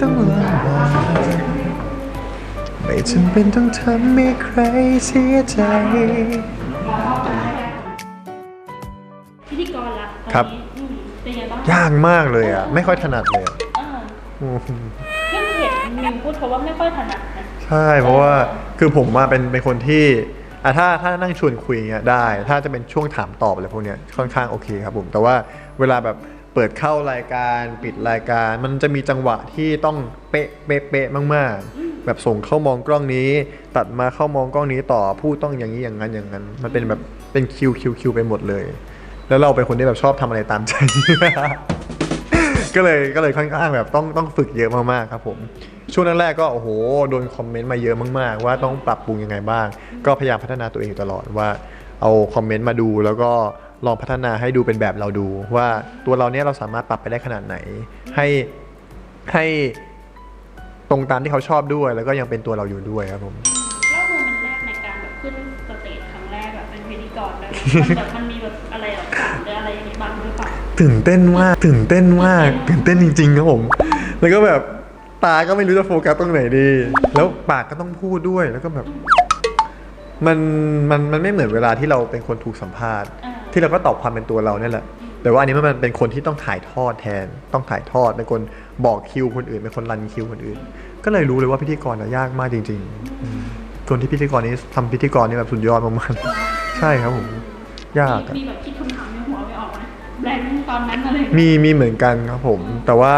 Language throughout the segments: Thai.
ต้องลำบากไม่จำเป็นต้องทำให้ใครเสียใจ พิธีกรล่ะตอนนี้ครับ อืมเป็นไงบ้างยากมากเลยอะ ไม่ค่อยถนัดเลยอะเอออืมเพิ่งเห็นมิวพูดเขาว่าไม่ค่อยถนัดนะใช่เพราะว่าคือผมมาเป็นเป็นคนที่อะถ้าถ้านั่งชวนคุยเงี้ยได้ ถ้าจะเป็นช่วงถามตอบอะไรพวกเนี้ยค่อนข้างโอเคครับผม แต่ว่าเวลาแบบ เปิดเข้ารายการปิดรายการ มันจะมีจังหวะที่ต้องเป๊ะเป๊ะเป๊ะมากๆ แบบส่งเข้ามองกล้องนี้ ตัดมาเข้ามองกล้องนี้ต่อพูดต้องอย่างนี้อย่างนั้นอย่างนั้น มันเป็นแบบเป็นคิวคิวคิวไปหมดเลย แล้วเราเป็นคนที่แบบชอบทำอะไรตามใจ ก็เลยก็เลยค่อนข้างแบบต้องต้องฝึกเยอะมากๆครับผมช่วงแรกๆก็โอ้โหโดนคอมเมนต์มาเยอะมากๆ ว่าต้องปรับปรุงยังไงบ้าง ก็พยายามพัฒนาตัวเองตลอดว่าเอาคอมเมนต์มาดูแล้วก็ ลองพัฒนาให้ดูเป็นแบบเราดู ว่าตัวเราเนี้ยเราสามารถปรับไปได้ขนาดไหน ให้ให้ตรงตามที่เขาชอบด้วย แล้วก็ยังเป็นตัวเราอยู่ด้วยครับผมเล่าโมเมนต์แรกในการแบบขึ้นสเตจครั้งแรกแบบเป็นพิธีกรเลยมันแบบมันมีแบบอะไรแบบสั่นหรืออะไรอย่างงี้บ้างหรือเปล่าตื่นเต้นมากตื่นเต้นมาก ตื่นเต้นจริงๆครับผม แล้วก็แบบตาก็ไม่รู้จะโฟกัสตรงไหนดี แล้วปากก็ต้องพูดด้วยแล้วก็แบบ มันมันมันไม่เหมือนเวลาที่เราเป็นคนถูกสัมภาษณ์อ่า ที่เราก็ตอบความเป็นตัวเราเนี่ยแหละแต่ว่าอันนี้มันเป็นคนที่ต้องถ่ายทอดแทน ต้องถ่ายทอดเป็นคนบอกคิวคนอื่นเป็นคนรันคิวคนอื่น ก็เลยรู้เลยว่าพิธีกรน่ะยากมากจริงๆอืมคนที่พิธีกรนี้ทำพิธีกรนี่แบบสุดยอดมากๆใช่ครับผมยากอะมีแบบคิดคำถามในหัวไม่ออกไหมแรงตอนนั้นอะไรอย่างเงี้ยมีมีเหมือนกันครับผม แต่ว่า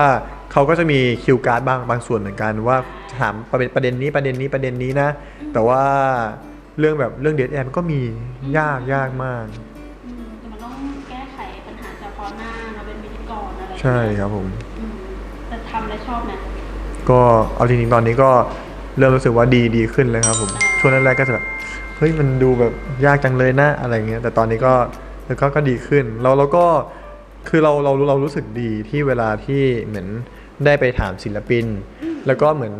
เขาก็จะมีคิวการ์ดบางบางส่วนเหมือนกันว่าถามประเด็นประเด็นนี้ประเด็นนี้ประเด็นนี้นะ แต่ว่าเรื่องแบบเรื่องเดทแอมก็มียากยากมาก ใช่ครับผมอืมแต่ทำแล้วชอบไหมก็เอาจริงๆตอนนี้ก็เริ่มรู้สึกว่าดีดีขึ้นเลยครับผมช่วงแรกๆก็จะแบบเฮ้ยมันดูแบบยากจังเลยนะอะไรเงี้ยแต่ตอนนี้ก็แล้วก็ก็ดีขึ้นแล้วเราก็คือเราเราเรารู้สึกดีที่เวลาที่เหมือนได้ไปถามศิลปิน แล้วก็เหมือน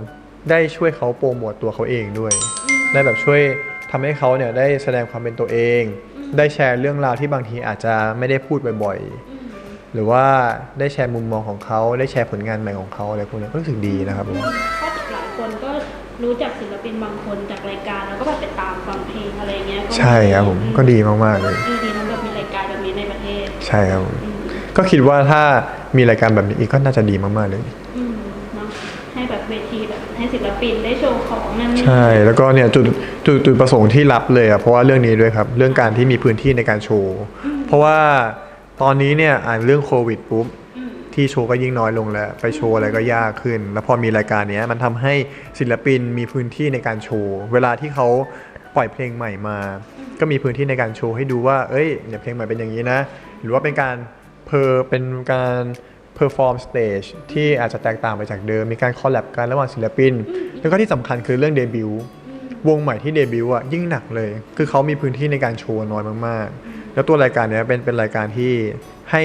ได้ช่วยเขาโปรโมตตัวเขาเองด้วย ได้แบบช่วยทำให้เขาเนี่ยได้แสดงความเป็นตัวเอง ได้แชร์เรื่องราวที่บางทีอาจจะไม่ได้พูดบ่อยๆอืม หรือว่าได้แชร์มุมมองของเขาได้แชร์ผลงานใหม่ของเขาอะไรพวกนี้ก็รู้สึกดีนะครับผมเพราะหลายคนก็รู้จักศิลปินบางคนจากรายการแล้วก็แบบไปตามฟังเพลงอะไรเงี้ยก็ใช่ครับผมก็ดีมากๆเลยเออดีนะแบบมีรายการแบบนี้ในประเทศ ใช่ครับผมอืมก็คิดว่าถ้ามีรายการแบบนี้อีกก็น่าจะดีมากๆเลยอืมเนาะให้แบบเวทีแบบให้ศิลปินได้โชว์ของนั่นนี่ใช่แล้วก็เนี่ยจุดจุดจุดประสงค์ที่รับเลยอะเพราะว่าเรื่องนี้ด้วยครับ เรื่องการที่มีพื้นที่ในการโชว์ เพราะว่า ตอนนี้เนี่ยอ่านเรื่องโควิดปุ๊บอืมที่โชว์ก็ยิ่งน้อยลงแล้ว ไปโชว์อะไรก็ยากขึ้น แล้วพอมีรายการเนี้ยมันทำให้ศิลปินมีพื้นที่ในการโชว์ เวลาที่เขาปล่อยเพลงใหม่มา ก็มีพื้นที่ในการโชว์ให้ดูว่า เอ้ยเนี่ยเพลงใหม่เป็นอย่างนี้นะ หรือว่าเป็นการเพอเป็นการเพอร์ฟอร์มสเตจที่อาจจะแตกต่างไปจากเดิม มีการคอลแลบกันระหว่างศิลปิน แล้วก็ที่สำคัญคือเรื่องเดบิวต์วงใหม่ที่เดบิวต์อะยิ่งหนักเลย คือเขามีพื้นที่ในการโชว์น้อยมากๆ แล้วตัวรายการเนี้ยเป็นเป็นรายการที่ให้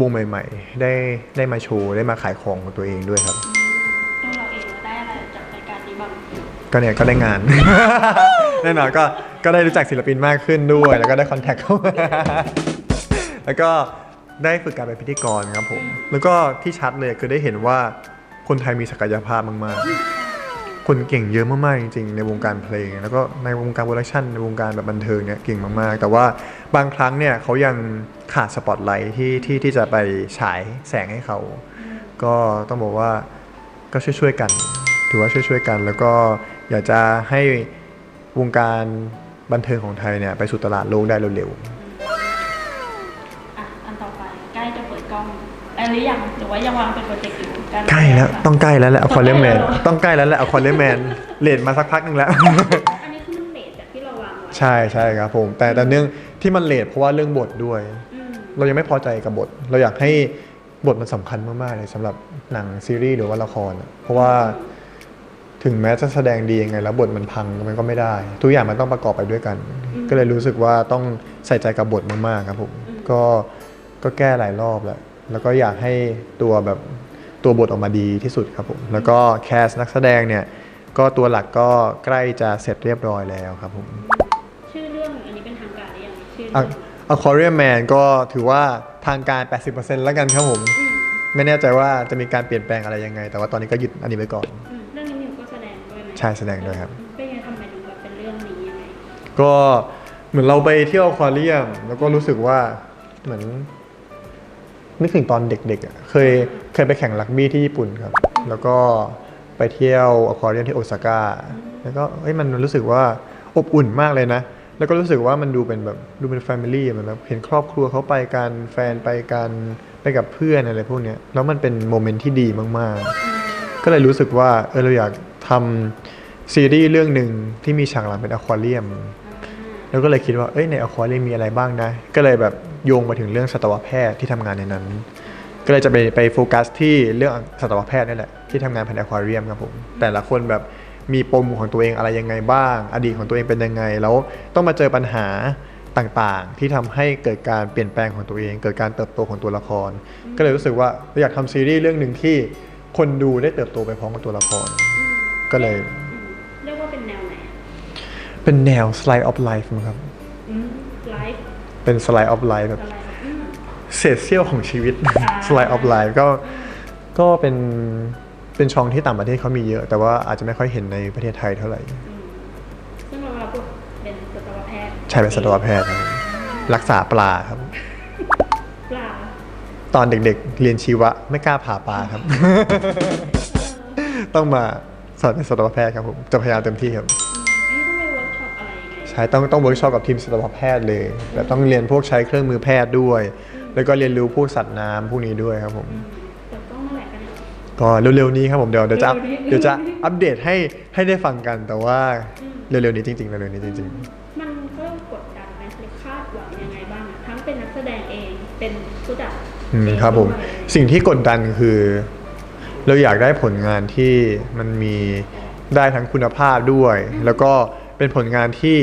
วงใหม่ ๆ ได้ได้มาโชว์ได้มาขายของของตัวเองด้วยครับ ตัวเราเองเราได้อะไรจากรายการนี้บ้างก็เนี่ยก็ได้งาน แน่นอนก็ก็ได้รู้จักศิลปินมากขึ้นด้วย แล้วก็ได้คอนแทคเข้ามาแล้วก็ได้ฝึกการเป็นพิธีกรครับผม แล้วก็ที่ชัดเลยคือได้เห็นว่าคนไทยมีศักยภาพมากๆ คนเก่งเยอะมากๆจริงๆในวงการเพลง แล้วก็ในวงการโปรดักชันในวงการแบบบันเทิงเนี่ยเก่งมากๆ แต่ว่าบางครั้งเนี่ยเขายังขาดสปอตไลท์ที่ที่ที่จะไปฉายแสงให้เขา ก็ต้องบอกว่าก็ช่วยๆกัน ถือว่าช่วยๆกัน แล้วก็อยากจะให้วงการบันเทิงของไทยเนี่ยไปสู่ตลาดโลกได้เร็วอะอันต่อไปใกล้จะเปิดกล้องอะไรหรือยังหรือว่ายังวางเป็นโปรเจกต์อยู่ ใกล้แล้วต้องใกล้แล้วแหละอควาเรียมแมนต้องใกล้แล้วเหรอต้องใกล้แล้วแหละอควาเรียมแมนเลทมาสักพักหนึ่งแล้ว อันนี้คือมันเลทจากที่เราวางไว้ใช่ใช่ครับผม แต่แต่เนื่องที่มันเลทเพราะว่าเรื่องบทด้วย อืมเรายังไม่พอใจกับบท เราอยากให้บทมันสำคัญมาก ๆ เลยสำหรับหนังซีรีส์หรือว่าละครอะเพราะว่าถึงแม้จะแสดงดียังไง แล้วบทมันพังมันก็ไม่ได้ ทุกอย่างมันต้องประกอบไปด้วยกัน ก็เลยรู้สึกว่าต้องใส่ใจกับบทมาก ๆ ครับผม ก็ก็แก้หลายรอบแหละแล้วก็อยากให้ตัวแบบ ตัวบทออกมาดีที่สุดครับผมแล้วก็แคสนักแสดงเนี่ยก็ตัวหลักก็ใกล้จะเสร็จเรียบร้อยแล้วครับผมชื่อเรื่องอันนี้เป็นทางการหรือยังชื่ออะเรื่อง Aquarium Man ก็ถือว่าทางการ 80%แล้วกันครับผมอืมไม่แน่ใจว่าจะมีการเปลี่ยนแปลงอะไรยังไง แต่ว่าตอนนี้ก็ยึดอันนี้ไว้ก่อนอืมเรื่องนี้นิวก็แสดงด้วยไหมใช่แสดงด้วยครับเป็นไงทำไมถึงแบบเป็นเรื่องนี้ยังไงก็เหมือนเราไปเที่ยวอควาเรียม แล้วก็รู้สึกว่าเหมือนนึกถึงตอนเด็กๆอะเคย เคยไปแข่งรักบี้ที่ญี่ปุ่นครับ แล้วก็ไปเที่ยวอควาเรียมที่โอซาก้า แล้วก็เอ้ยมันรู้สึกว่าอบอุ่นมากเลยนะ แล้วก็รู้สึกว่ามันดูเป็นแบบดูเป็นแฟมิลี่เหมือนแบบเห็นครอบครัวเขาไปกันแฟนไปกันไปกับเพื่อนอะไรพวกเนี้ย แล้วมันเป็นโมเมนต์ที่ดีมากๆ ก็เลยรู้สึกว่าเออเราอยากทำซีรีส์เรื่องหนึ่งที่มีฉากหลังเป็นอควาเรียม แล้วก็เลยคิดว่าเอ้ยในอควาเรียมมีอะไรบ้างนะ ก็เลยแบบโยงมาถึงเรื่องสัตวแพทย์ที่ทำงานในนั้น ก็เลยจะไปไปโฟกัสที่เรื่องสัตวแพทย์นี่แหละที่ทำงานภายในอควาเรียมครับผมแต่ละคนแบบมีปมของตัวเองอะไรยังไงบ้าง อดีตของตัวเองเป็นยังไง แล้วต้องมาเจอปัญหาต่างๆ ที่ทำให้เกิดการเปลี่ยนแปลงของตัวเอง เกิดการเติบโตของตัวละคร ก็เลยรู้สึกว่าเราอยากทำซีรีส์เรื่องหนึ่งที่คนดูได้เติบโตไปพร้อมกับตัวละคร ก็เลยอืมเรียกว่าเป็นแนวไหนอะเป็นแนว slide of life มั้งครับอืมไลฟ์เป็น slide of life แบบอะไรอืม เศษเสี้ยวของชีวิตอ่า slice of life ก็ก็เป็นเป็นช่องที่ต่างประเทศเขามีเยอะ แต่ว่าอาจจะไม่ค่อยเห็นในประเทศไทยเท่าไหร่อืมซึ่งเรารับบทเป็นสัตวแพทย์ใช่เป็นสัตวแพทย์ครับรักษาปลาครับ ปลา ตอนเด็กๆ เรียนชีวะไม่กล้าผ่าปลาครับ ต้องมาสอนเป็นสัตวแพทย์ครับผม จะพยายามเต็มที่ครับอืมอันนี้ต้องไปเวิร์กช็อปอะไรยังไงใช่ต้องต้องเวิร์กช็อปกับทีมสัตวแพทย์เลยแบบต้องเรียนพวกใช้เครื่องมือแพทย์ด้วย แล้วก็เรียนรู้พวกสัตว์น้ำพวกนี้ด้วยครับผมอืมแต่ก็เมื่อไหร่กันเนี่ยก็เร็วๆนี้ครับผมเดี๋ยวเดี๋ยวจะเร็วๆนี้ เดี๋ยวจะอัปเดตให้ให้ได้ฟังกันแต่ว่าอืมเร็วๆนี้จริงๆเร็วๆนี้จริง มันก็กดดันไหมหรือคาดหวังยังไงบ้างอะทั้งเป็นนักแสดงเองเป็นผู้จัดๆอืมเองครับผมด้วยสิ่งที่กดดันคือ เราอยากได้ผลงานที่มันมีได้ทั้งคุณภาพด้วย แล้วก็เป็นผลงานที่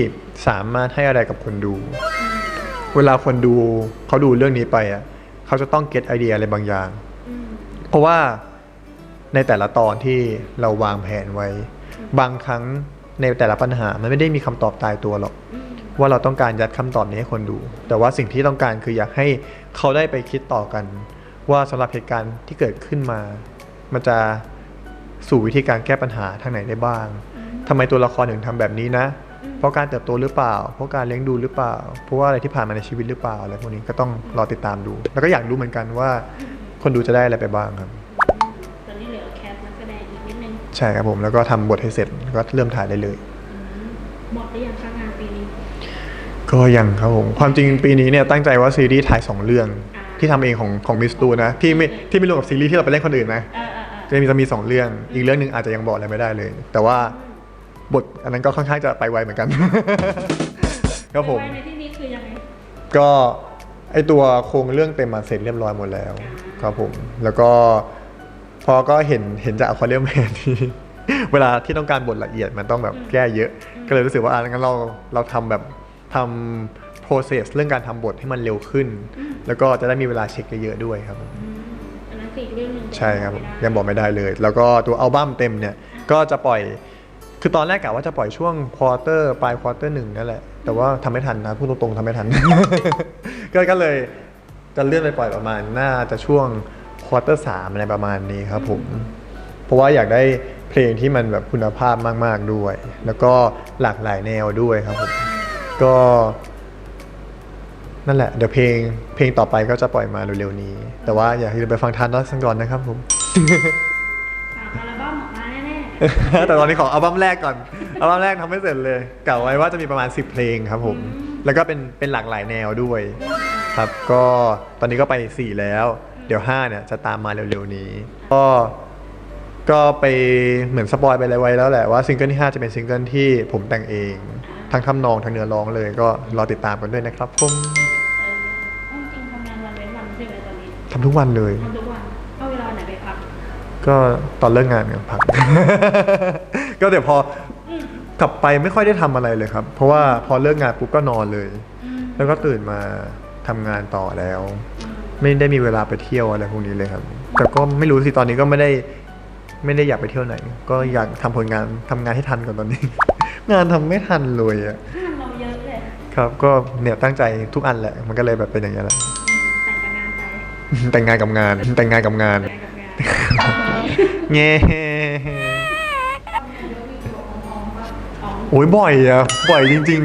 สามารถให้อะไรกับคนดู เวลาคนดูเขาดูเรื่องนี้ไปอะเขาจะต้องเก็ตไอเดียอะไรบางอย่างอืมเพราะว่าในแต่ละตอนที่เราวางแผนไว้ บางครั้งในแต่ละปัญหามันไม่ได้มีคำตอบตายตัวหรอกอืมว่าเราต้องการยัดคำตอบนี้ให้คนดู แต่ว่าสิ่งที่ต้องการคืออยากให้เขาได้ไปคิดต่อกัน ว่าสำหรับเหตุการณ์ที่เกิดขึ้นมา มันจะสู่วิธีการแก้ปัญหาทางไหนได้บ้างทำไมตัวละครถึงทำแบบนี้นะ เพราะการเติบโตหรือเปล่า เพราะการเลี้ยงดูหรือเปล่า เพราะว่าอะไรที่ผ่านมาในชีวิตหรือเปล่าอะไรพวกนี้ก็ต้องรอติดตามดู แล้วก็อยากรู้เหมือนกันว่า คนดูจะได้อะไรไปบ้างครับตอนนี้เหลือแคสนักแสดงอีกนิดนึงใช่ครับผมแล้วก็ทำบทให้เสร็จแล้วก็เริ่มถ่ายได้เลยอืมหมดหรือยังคะงานปีนี้ ก็ยังครับผมความจริงปีนี้เนี่ยตั้งใจว่าซีรีส์ถ่าย 2 เรื่องอ่าที่ทำเองของของมิสตูนะที่ไม่ที่ไม่รวมกับซีรีส์ที่เราไปเล่นคนอื่นนะเออเออเออจะมีจะมี2เรื่องอีกเรื่องหนึ่งอาจจะยังบอกอะไรไม่ได้เลย แต่ว่า บทอันนั้นก็ค่อนข้างจะไปไวเหมือนกัน ครับผมไว้ในที่นี้คือยังไงก็ไอตัวโครงเรื่องเต็มมาเสร็จเรียบร้อยหมดแล้วอ่าครับผม แล้วก็พอก็เห็นเห็นจากอควาเรียมแมนที่เวลาที่ต้องการบทละเอียดมันต้องแบบแก้เยอะ ก็เลยรู้สึกว่าอะงั้นเราเราทำแบบทำ process เรื่องการทำบทให้มันเร็วขึ้น แล้วก็จะได้มีเวลาเช็คเยอะๆด้วยครับผมอืมอันนั้นคืออีกเรื่องหนึ่งใช่ครับผมไม่ได้ยังบอกไม่ได้เลย แล้วก็ตัวอัลบั้มเต็มเนี่ยก็จะปล่อย คือตอนแรกกะว่าจะปล่อยช่วงควอเตอร์ปลายควอเตอร์หนึ่งนั่นแหละ แต่ว่าทำไม่ทันนะพูดตรงๆทำไม่ทันก็ก็เลยจะเลื่อนไปปล่อยประมาณน่าจะช่วงควอเตอร์สามอะไรประมาณนี้ครับผม เพราะว่าอยากได้เพลงที่มันแบบคุณภาพมาก ๆด้วย แล้วก็หลากหลายแนวด้วยครับผม ก็ นั่นแหละ เดี๋ยวเพลงเพลงต่อไปก็จะปล่อยมาเร็วๆนี้ แต่ว่าอยากให้ไปฟังทันดอสังก่อนนะครับผม แน่แต่ตอนนี้ขออัลบั้มแรกก่อนอัลบั้มแรกทำไม่เสร็จเลยกะไว้ว่าจะมีประมาณ 10 เพลงครับผม แล้วก็เป็นเป็นหลากหลายแนวด้วย ครับก็ตอนนี้ก็ไป 4 แล้ว เดี๋ยว 5 เนี่ยจะตามมาเร็วๆนี้ ก็ก็ไปเหมือนสปอยไปเลยไว้แล้วแหละว่าซิงเกิลที่ 5 จะเป็นซิงเกิลที่ผมแต่งเอง ทั้งทำนองทั้งเนื้อร้องเลยก็รอติดตามกันด้วยนะครับผมๆเออเอาจริงทำงานวันเว้นวันใช่ไหมตอนนี้ทำทุกวันเลย ก็ตอนเลิกงานกันพัก ก็เดี๋ยวพออืมกลับไปไม่ค่อยได้ทำอะไรเลยครับ เพราะว่าพอเลิกงานปุ๊บก็นอนเลยอืมแล้วก็ตื่นมาทำงานต่อแล้ว ไม่ได้มีเวลาไปเที่ยวอะไรพวกนี้เลยครับ แต่ก็ไม่รู้สิตอนนี้ก็ไม่ได้ไม่ได้อยากไปเที่ยวไหน ก็อยากทำผลงานทำงานให้ทันก่อนตอนนี้ งานทำไม่ทันเลยอะงานเราเยอะเลยครับก็เนี่ยตั้งใจทุกอันแหละ มันก็เลยแบบเป็นอย่างนี้ยแหละอืมแต่งกับงานไปแต่งงานกับงานแต่งงานกับงานงานกับงาน แง่อ๋อโอ้ยบ่อยอะบ่อยจริง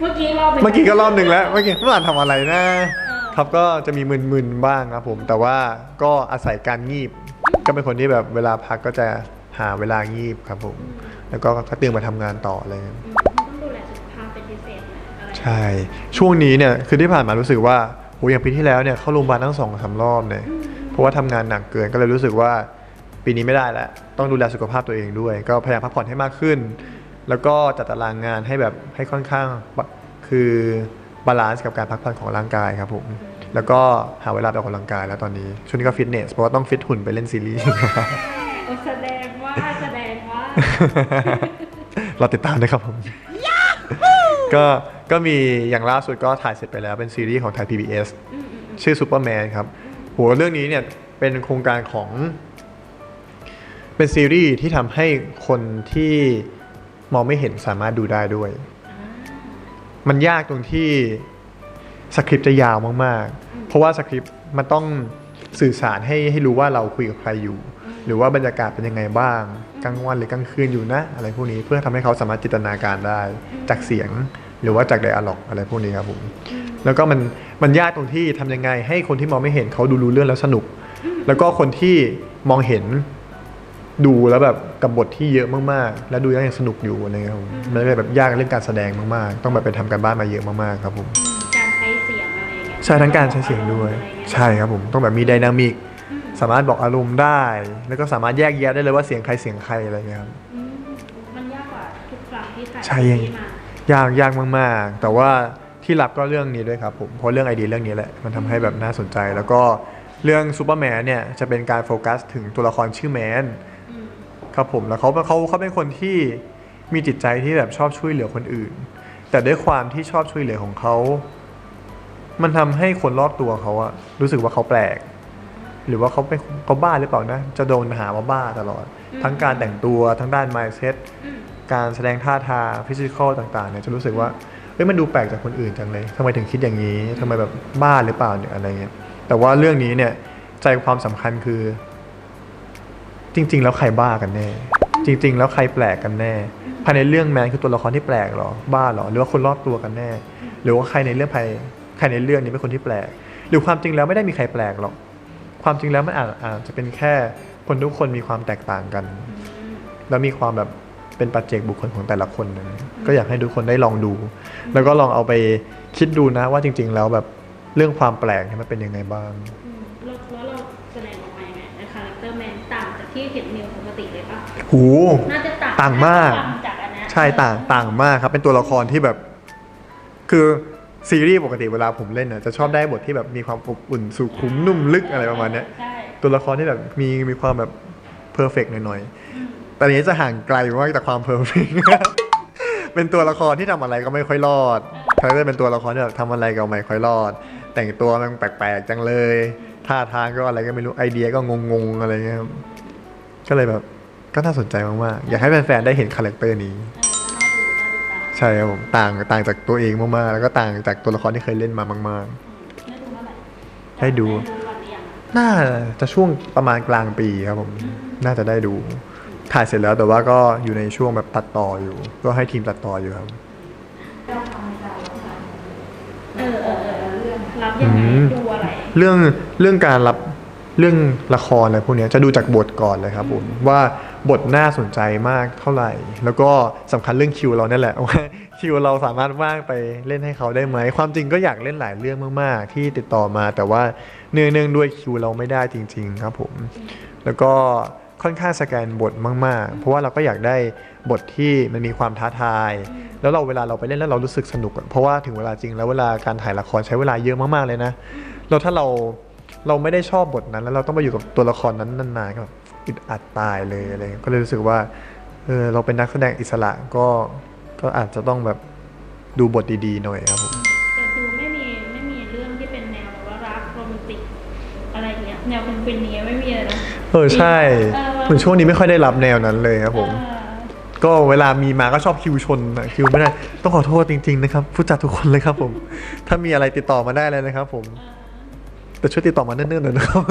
เมื่อกี้รอบหๆนึ่งเมื่อกี้ก็รอบหนึ่งแล้วเมื่อกี้เมื่อวานทำอะไรนะเออครับก็จะมีมึนๆบ้างครับผมแต่ว่าก็อาศัยการงีบ ก็เป็นคนที่แบบเวลาพักก็จะหาเวลางีบครับผม แล้วก็ก็ตื่นมาทำงานต่ออะไรเงี้ย อืมต้องดูแลสุขภาพเป็นพิเศษนะอะไรใช่ ช่วงนี้เนี่ยคือที่ผ่านมารู้สึกว่าโหอย่างปีที่แล้วเนี่ยเข้าโรงพยาบาลทั้งสองสามรอบเนี่ยเพราะว่าทำงานหนักเกินก็เลยรู้สึกว่า ปีนี้ไม่ได้แล้ว ต้องดูแลสุขภาพตัวเองด้วย ก็พยายามพักผ่อนให้มากขึ้น แล้วก็จัดตารางงานให้แบบให้ค่อนข้างบะคือบาลานซ์กับการพักผ่อนของร่างกายครับผม แล้วก็หาเวลาไปออกกำลังกายแล้วตอนนี้ ช่วงนี้ก็ฟิตเนสเพราะว่าต้องฟิตหุ่นไปเล่นซีรีส์เออแสดงว่าแสดงว่า เราติดตามด้วยครับผม ก็ก็มีอย่างล่าสุดก็ถ่ายเสร็จไปแล้วเป็นซีรีส์ของไทย PBS อืมอืมอืมชื่อซูเปอร์แมนครับโหัวเรื่องนี้เนี่ยเป็นโครงการของ เป็นซีรีส์ที่ทำให้คนที่มองไม่เห็นสามารถดูได้ด้วยอ่ามันยากตรงที่สคริปต์จะยาวมากๆ เพราะว่าสคริปต์มันต้องสื่อสารให้ให้รู้ว่าเราคุยกับใครอยู่ หรือว่าบรรยากาศเป็นยังไงบ้างกลางวันหรือกลางคืนอยู่นะ อะไรพวกนี้เพื่อทำให้เขาสามารถจินตนาการได้จากเสียง หรือว่าจากไดอะล็อกอะไรพวกนี้ครับผมแล้วก็มันมันยากตรงที่ทำยังไง ให้คนที่มองไม่เห็นเขาดูรู้เรื่องแล้วสนุก แล้วก็คนที่มองเห็น ดูแล้วแบบกับบทที่เยอะมากๆ แล้วดูแล้วยังสนุกอยู่อะไรเงี้ยครับผมมันเลยแบบยากเรื่องการแสดงมากๆ ต้องแบบไปทำการบ้านมาเยอะมากๆครับผมอืมการใช้เสียงอะไรอย่างเงี้ยใช่ทั้งการใช้เสียงด้วยอะไรเงี้ยใช่ครับผมต้องแบบมีไดนามิกอืมสามารถบอกอารมณ์ได้ แล้วก็สามารถแยกแยะได้เลยว่าเสียงใครเสียงใครอะไรเงี้ยครับอืมมันยากกว่าทุกครั้งที่ถ่ายใช่ซีรีส์มายากยากมากๆ แต่ว่าที่รับก็เรื่องนี้ด้วยครับผมเพราะเรื่องไอเดียเรื่องนี้แหละมันทำให้แบบน่าสนใจ แล้วก็เรื่องซูเปอร์แมนเนี่ยจะเป็นการโฟกัสถึงตัวละครชื่อแมนอืม ครับผมแล้วเขาเขาเขาเป็นคนที่มีจิตใจที่แบบชอบช่วยเหลือคนอื่น แต่ด้วยความที่ชอบช่วยเหลือของเขา มันทำให้คนรอบตัวเขาอะรู้สึกว่าเขาแปลก หรือว่าเขาเป็นเขาบ้าหรือเปล่านะ จะโดนหาว่าบ้าตลอด ทั้งการแต่งตัวทั้งด้าน mindset อืมการแสดงท่าทางฟิสิกอลต่างๆเนี่ยจะรู้สึกว่าเฮ้ยมันดูแปลกจากคนอื่นจังเลยทำไมถึงคิดอย่างนี้ทำไมแบบบ้าหรือเปล่าเนี่ยอะไรเงี้ยแต่ว่าเรื่องนี้เนี่ยใจความสำคัญคือ จริง ๆ แล้วใครบ้ากันแน่ จริง ๆ แล้วใครแปลกกันแน่ ภายในเรื่องแมนคือตัวละครที่แปลกหรอ บ้าหรอ หรือว่าคนรอบตัวกันแน่ หรือว่าใครในเรื่องภายใครในเรื่องนี้เป็นคนที่แปลก หรือความจริงแล้วไม่ได้มีใครแปลกหรอก ความจริงแล้วมันอาจอาจจะเป็นแค่คนทุกคนมีความแตกต่างกัน แล้วมีความแบบเป็นปัจเจกบุคคลของแต่ละคนนะก็อยากให้ทุกคนได้ลองดู แล้วก็ลองเอาไปคิดดูนะว่าจริง ๆ แล้วแบบเรื่องความแปลกเนี่ยมันเป็นยังไงบ้าง หู น่าจะต่างต่างมากฟังจากอันเนี้ยใช่ต่างต่างมากครับ เป็นตัวละครที่แบบ คือซีรีส์ปกติเวลาผมเล่นน่ะจะชอบได้บทที่แบบมีความอบอุ่นสุขุมนุ่มลึกอะไรประมาณเนี้ย ใช่ตัวละครที่แบบมีมีความแบบเพอร์เฟกหน่อยอืมๆ แต่อันนี้จะห่างไกลมากจากความเพอร์เฟกเป็นตัวละครที่ทำอะไรก็ไม่ค่อยรอดเขาจะเป็นตัวละครที่แบบทำอะไรก็ไม่ค่อยรอด แต่งตัวมันแปลกๆจังเลย ท่าทางก็อะไรก็ไม่รู้ไอเดียก็งงๆอะไรเงี้ยครับก็เลยแบบ ก็น่าสนใจมากๆ อยากให้แฟนๆ ได้เห็นคาแรคเตอร์นี้เออน่าดูน่าดูตามใช่ครับผมต่างต่างจากตัวเองมากๆ แล้วก็ต่างจากตัวละครที่เคยเล่นมามากอืมได้ดูเมื่อไหร่ให้ดูได้ดูวันหรือยังอะๆน่าจะช่วงประมาณกลางปีครับผม น่าจะได้ดู ถ่ายเสร็จแล้วแต่ว่าก็อยู่ในช่วงแบบตัดต่ออยู่ ก็ให้ทีมตัดต่ออยู่ครับเออเออเออเรื่องรับยังไงอืมดูอะไร เรื่องเรื่องการรับ เรื่องละครอะไรพวกนี้จะดูจากบทก่อนเลยครับผมว่าบทน่าสนใจมากเท่าไหร่ แล้วก็สำคัญเรื่องคิวเราเนี่ยแหละว่าคิวเราสามารถว่างไปเล่นให้เขาได้ไหมความจริงก็อยากเล่นหลายเรื่องมากๆ ที่ติดต่อมา แต่ว่าเนื่องเนื่องด้วยคิวเราไม่ได้จริง ๆ ครับผมแล้วก็ค่อนข้างสแกนบทมาก ๆ เพราะว่าเราก็อยากได้บทที่มันมีความท้าทาย แล้วเราเวลาเราไปเล่นแล้วเรารู้สึกสนุก เพราะว่าถึงเวลาจริงแล้วเวลาการถ่ายละครใช้เวลาเยอะมากๆเลยนะแล้วถ้าเรา เราไม่ได้ชอบบทนั้น แล้วเราต้องไปอยู่กับตัวละครนั้นนานๆก็แบบอึดอัดตายเลยอะไรเงี้ยก็เลยรู้สึกว่าเออเราเป็นนักแสดงอิสระก็ก็อาจจะต้องแบบดูบทดีๆหน่อยครับผมแต่ดูไม่มีไม่มีเรื่องที่เป็นแนวแบบว่ารักโรแมนติกอะไรอย่างเงี้ยแนวเป็นเป็นนี้ไม่มีเลยนะเออใช่เออเหมือนช่วงนี้ไม่ค่อยได้รับแนวนั้นเลยครับผมเออก็เวลามีมาก็ชอบคิวชนอะคิวไม่ได้ต้องขอโทษจริง ๆ นะครับ ผู้จัดทุกคนเลยครับผม ถ้ามีอะไรติดต่อมาได้เลยนะครับผมเออ แต่ช่วยติดต่อมาเนิ่นๆหน่อยนะครับ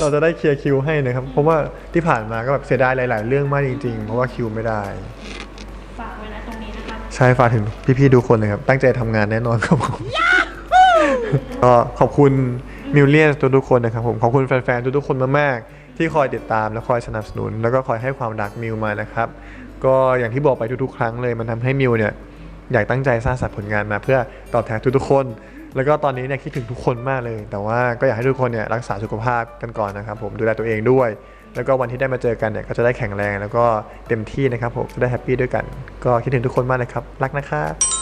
เราจะได้เคลียร์คิวให้นะครับ เพราะว่าที่ผ่านมาก็แบบเสียดายหลาย ๆ เรื่องมากจริง ๆ เพราะว่าคิวไม่ได้ ฝากไว้นะตรงนี้นะครับใช่ฝากถึงพี่ๆทุกคนเลยครับ ตั้งใจทำงานแน่นอนครับผม ก็ขอบคุณมิวเลียนทุกๆคนนะครับผม ขอบคุณแฟนๆทุกๆคนมากๆ ที่คอยติดตามและคอยสนับสนุน แล้วก็คอยให้ความรักมิวมานะครับ ก็อย่างที่บอกไปทุกๆ ครั้งเลยมันทำให้มิวเนี่ย อยากตั้งใจสร้างสรรค์ผลงานมาเพื่อตอบแทนทุกๆคน แล้วก็ตอนนี้เนี่ยคิดถึงทุกคนมากเลย แต่ว่าก็อยากให้ทุกคนเนี่ยรักษาสุขภาพกันก่อนนะครับผมดูแลตัวเองด้วย แล้วก็วันที่ได้มาเจอกันเนี่ยก็จะได้แข็งแรง แล้วก็เต็มที่นะครับผมจะได้แฮปปี้ด้วยกัน ก็คิดถึงทุกคนมากเลยครับรักนะครับ